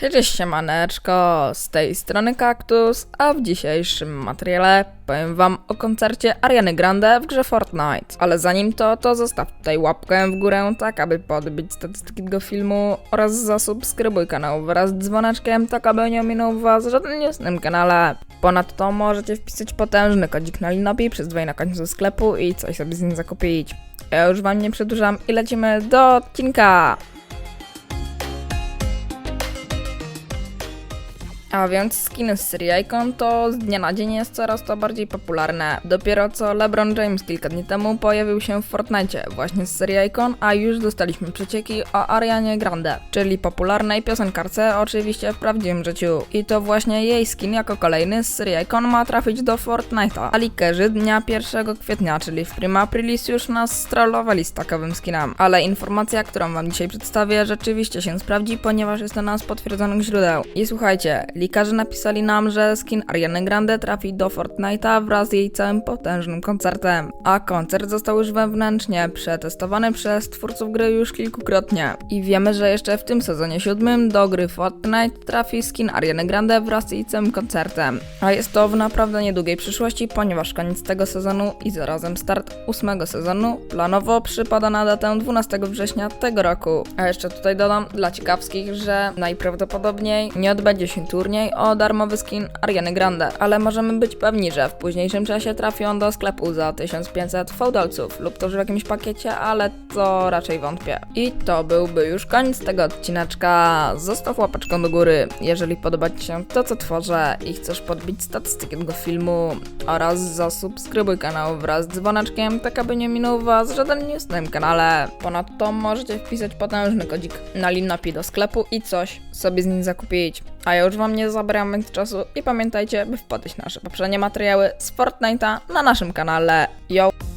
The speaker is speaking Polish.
Cześć siemaneczko, z tej strony Kaktus, a w dzisiejszym materiale powiem wam o koncercie Ariany Grande w grze Fortnite. Ale zanim to, to zostaw tutaj łapkę w górę, tak aby podbić statystyki tego filmu oraz zasubskrybuj kanał wraz z dzwoneczkiem, tak aby nie ominął was żaden news na kanale. Ponadto możecie wpisać potężny kodzik na Linobi przez dwa na końcu sklepu i coś sobie z nim zakupić. Ja już wam nie przedłużam i lecimy do odcinka! A więc skin z serii Icon to z dnia na dzień jest coraz to bardziej popularne. Dopiero co LeBron James kilka dni temu pojawił się w Fortnite właśnie z serii Icon, a już dostaliśmy przecieki o Arianie Grande, czyli popularnej piosenkarce oczywiście w prawdziwym życiu. I to właśnie jej skin jako kolejny z serii Icon ma trafić do Fortnite'a. A likerzy dnia 1 kwietnia, czyli w Prima Aprilis już nas strollowali z takowym skinem. Ale informacja, którą wam dzisiaj przedstawię rzeczywiście się sprawdzi, ponieważ jest to nas potwierdzonych źródeł. I słuchajcie, Likarze napisali nam, że skin Ariany Grande trafi do Fortnite'a wraz z jej całym potężnym koncertem. A koncert został już wewnętrznie przetestowany przez twórców gry już kilkukrotnie. I wiemy, że jeszcze w tym sezonie siódmym do gry Fortnite trafi skin Ariany Grande wraz z jej całym koncertem. A jest to w naprawdę niedługiej przyszłości, ponieważ koniec tego sezonu i zarazem start ósmego sezonu planowo przypada na datę 12 września tego roku. A jeszcze tutaj dodam dla ciekawskich, że najprawdopodobniej nie odbędzie się turniej o darmowy skin Ariany Grande, ale możemy być pewni, że w późniejszym czasie trafi on do sklepu za 1500 fałdolców lub też w jakimś pakiecie, ale to raczej wątpię. I to byłby już koniec tego odcineczka. Zostaw łapeczką do góry, jeżeli podoba Ci się to, co tworzę i chcesz podbić statystyki tego filmu oraz zasubskrybuj kanał wraz z dzwoneczkiem, tak aby nie minął Was żaden news na tym kanale. Ponadto możecie wpisać potężny kodzik na Linapi do sklepu i coś sobie z nim zakupić. A ja już Wam nie zabieram więcej czasu i pamiętajcie, by wpadać nasze poprzednie materiały z Fortnite'a na naszym kanale. Yo!